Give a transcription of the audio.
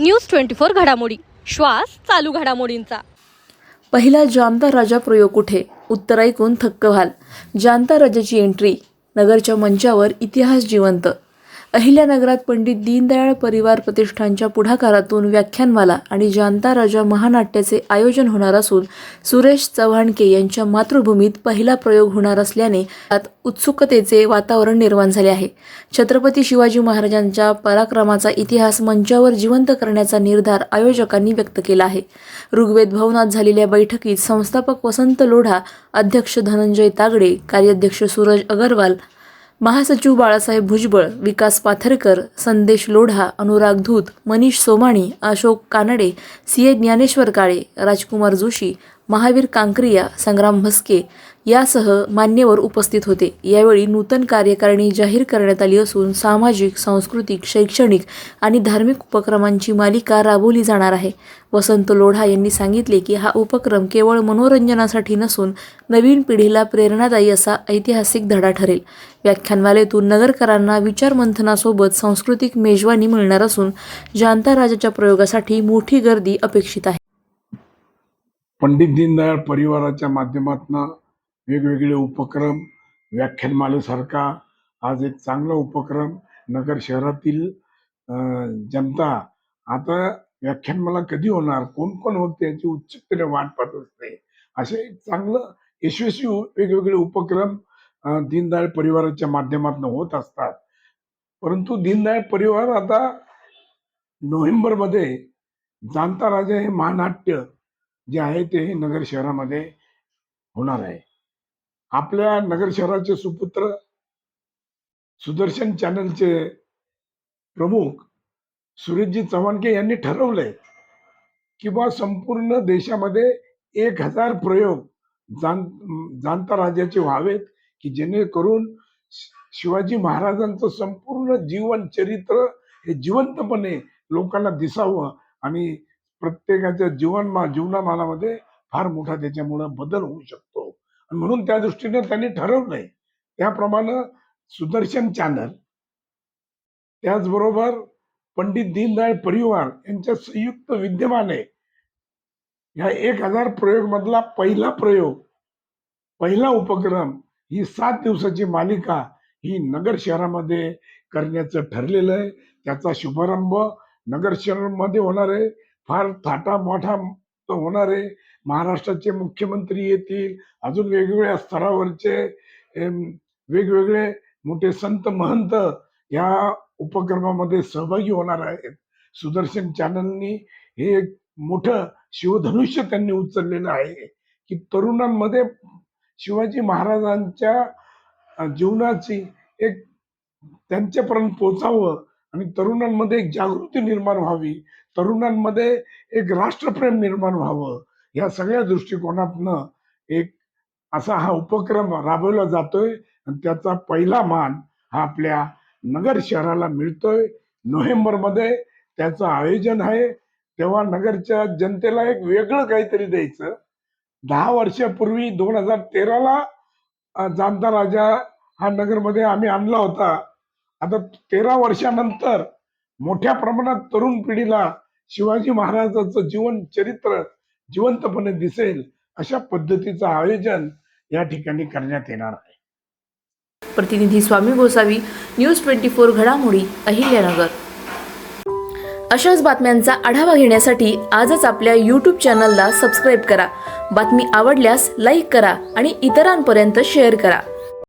News twenty four घडामोडी. श्वास चालू घडामोडींचा. पहिला जामता राजा प्रयोग कुठे? उत्तर ऐकून थक्क व्हाल. जामता राजाची एंट्री नगरच्या मंचावर इतिहास जिवंत. अहिल्यानगरात पंडित दीनदयाळ परिवार प्रतिष्ठानच्या पुढाकारातून व्याख्यानमाला आणि जाणता राजा महानाट्याचे आयोजन होणार असून सुरेश चव्हाणके यांच्या मातृभूमीत पहिला प्रयोग होणार असल्याने त्यात उत्सुकतेचे वातावरण निर्माण झाले आहे. छत्रपती शिवाजी महाराजांच्या पराक्रमाचा इतिहास मंचावर जिवंत करण्याचा निर्धार आयोजकांनी व्यक्त केला आहे. ऋग्वेद भवनात झालेल्या बैठकीत संस्थापक वसंत लोढा अध्यक्ष धनंजय तागडे कार्याध्यक्ष सूरज अगरवाल महासचिव बाळासाहेब भुजबळ विकास पाथरकर संदेश लोढा अनुराग धूत मनीष सोमाणी अशोक कानडे सी ए ज्ञानेश्वर काळे राजकुमार जोशी महावीर कांक्रिया संग्राम म्हस्के यासह मान्यवर उपस्थित होते. यावेळी नूतन कार्यकारिणी जाहीर करण्यात आली असून सामाजिक सांस्कृतिक शैक्षणिक आणि धार्मिक उपक्रमांची मालिका राबवली जाणार आहे. वसंत लोढा यांनी सांगितले की हा उपक्रम केवळ मनोरंजनासाठी नसून नवीन पिढीला प्रेरणादायी असा ऐतिहासिक धडा ठरेल. व्याख्यानमालेतून नगरकरांना विचारमंथनासोबत सांस्कृतिक मेजवानी मिळणार असून जानता राजाच्या प्रयोगासाठी मोठी गर्दी अपेक्षित आहे. पंडित दीनदयाळ परिवाराच्या माध्यमातून वेगवेगळे उपक्रम व्याख्यानमालेसारखा आज एक चांगला उपक्रम नगर शहरातील जनता. आता व्याख्यानमाला कधी होणार? कोण कोण होते? याची उत्सुकतेने वाट पाहत असते. असे एक चांगलं यशस्वी वेगवेगळे उपक्रम दीनदयाळ परिवाराच्या माध्यमातून होत असतात. परंतु दीनदयाळ परिवार आता नोव्हेंबरमध्ये जाणता राजा हे महानाट्य जे आहे ते नगर शहरामध्ये होणार आहे. आपल्या नगर शहराचे सुपुत्र सुदर्शन चॅनलचे प्रमुख सुरेशजी चव्हाणके यांनी ठरवलंय की बा संपूर्ण देशामध्ये एक हजार प्रयोग जाण जाणता राजाचे व्हावेत की जेणेकरून शिवाजी महाराजांचं संपूर्ण जीवन चरित्र हे जिवंतपणे लोकांना दिसावं आणि प्रत्येकाच्या जीवनमा जीवनामानामध्ये फार मोठा त्याच्यामुळं बदल होऊ शकतो. आणि म्हणून त्या दृष्टीने त्यांनी ठरवलंय. त्याप्रमाणे सुदर्शन चॅनल त्याचबरोबर पंडित दीनदयाळ परिवार यांच्या संयुक्त विद्यमाने ह्या एक हजार प्रयोग मधला पहिला प्रयोग पहिला उपक्रम ही सात दिवसाची मालिका ही नगर शहरामध्ये करण्याचं ठरलेलं आहे. त्याचा शुभारंभ नगर शहरामध्ये होणार आहे. फार थाटा मोठा तो होणार आहे. महाराष्ट्राचे मुख्यमंत्री येतील अजून वेगवेगळ्या स्तरावरचे वेगवेगळे मोठे संत महंत या उपक्रमामध्ये सहभागी होणार आहेत. सुदर्शन चॅनलनी हे एक मोठं शिवधनुष्य त्यांनी उचललेलं आहे की तरुणांमध्ये शिवाजी महाराजांच्या जीवनाची एक त्यांच्यापर्यंत पोचावं आणि तरुणांमध्ये एक जागृती निर्माण व्हावी तरुणांमध्ये एक राष्ट्रप्रेम निर्माण व्हावं या सगळ्या दृष्टिकोनातनं एक असा हा उपक्रम राबवला जातोय आणि त्याचा पहिला मान हा आपल्या नगर शहराला मिळतोय. नोव्हेंबरमध्ये त्याचं आयोजन आहे. तेव्हा नगरच्या जनतेला एक वेगळं काहीतरी द्यायचं. दहा वर्षापूर्वी दोन हजार तेराला जाणता राजा हा नगरमध्ये आम्ही आणला होता. आता तेरा वर्षानंतर मोठ्या प्रमाणात तरुण पिढीला शिवाजी महाराजांचं जीवन चरित्र जिवंतपणे दिसेल अशा पद्धतीचं आयोजन या ठिकाणी करण्यात येणार आहे. प्रतिनिधी Swami Gosavi news twenty four घडामोडी अहिल्यानगर. अशाच बातम्यांचा आढावा घेण्यासाठी आजच आपल्या यूट्यूब चॅनलला सबस्क्राईब करा. बातमी आवडल्यास लाईक करा आणि इतरांपर्यंत शेअर करा.